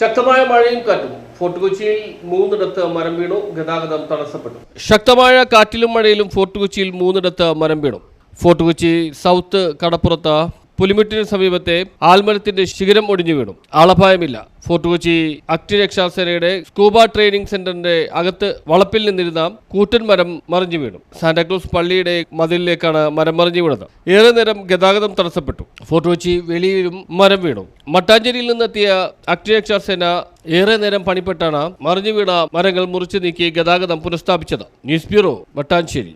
ശക്തമായ മഴയും കാറ്റും. ഫോർട്ട് കൊച്ചിയിൽ മൂന്നിടത്ത് മരം വീണു. ഗതാഗതം തടസ്സപ്പെട്ടു. ശക്തമായ കാറ്റിലും മഴയിലും ഫോർട്ട് കൊച്ചിയിൽ മൂന്നിടത്ത് മരം വീണു. ഫോർട്ട് കൊച്ചി സൗത്ത് കടപ്പുറത്ത് പുലിമുട്ടിന് സമീപത്തെ ആൽമരത്തിന്റെ ശിഖരം ഒടിഞ്ഞു വീണു. ആളപായമില്ല. ഫോർട്ട് കൊച്ചി അഗ്നിരക്ഷാസേനയുടെ സ്കൂബ ട്രെയിനിംഗ് സെന്ററിന്റെ അകത്ത് വളപ്പിൽ നിന്നിരുന്ന കൂറ്റൻ മരം മറിഞ്ഞു വീണു. സാന്റാക്രൂസ് പള്ളിയുടെ മതിലിലേക്കാണ് മരം മറിഞ്ഞു വീണത്. ഏറെ നേരം ഗതാഗതം തടസ്സപ്പെട്ടു. ഫോർട്ട് കൊച്ചി വെളിയിലും മരം വീണു. മട്ടാഞ്ചേരിയിൽ നിന്നെത്തിയ അഗ്നിരക്ഷാസേന ഏറെ നേരം പണിപ്പെട്ടാണ് മറിഞ്ഞു വീണ മരങ്ങൾ മുറിച്ചു നീക്കി ഗതാഗതം പുനഃസ്ഥാപിച്ചത്. News bureau Mattancherry.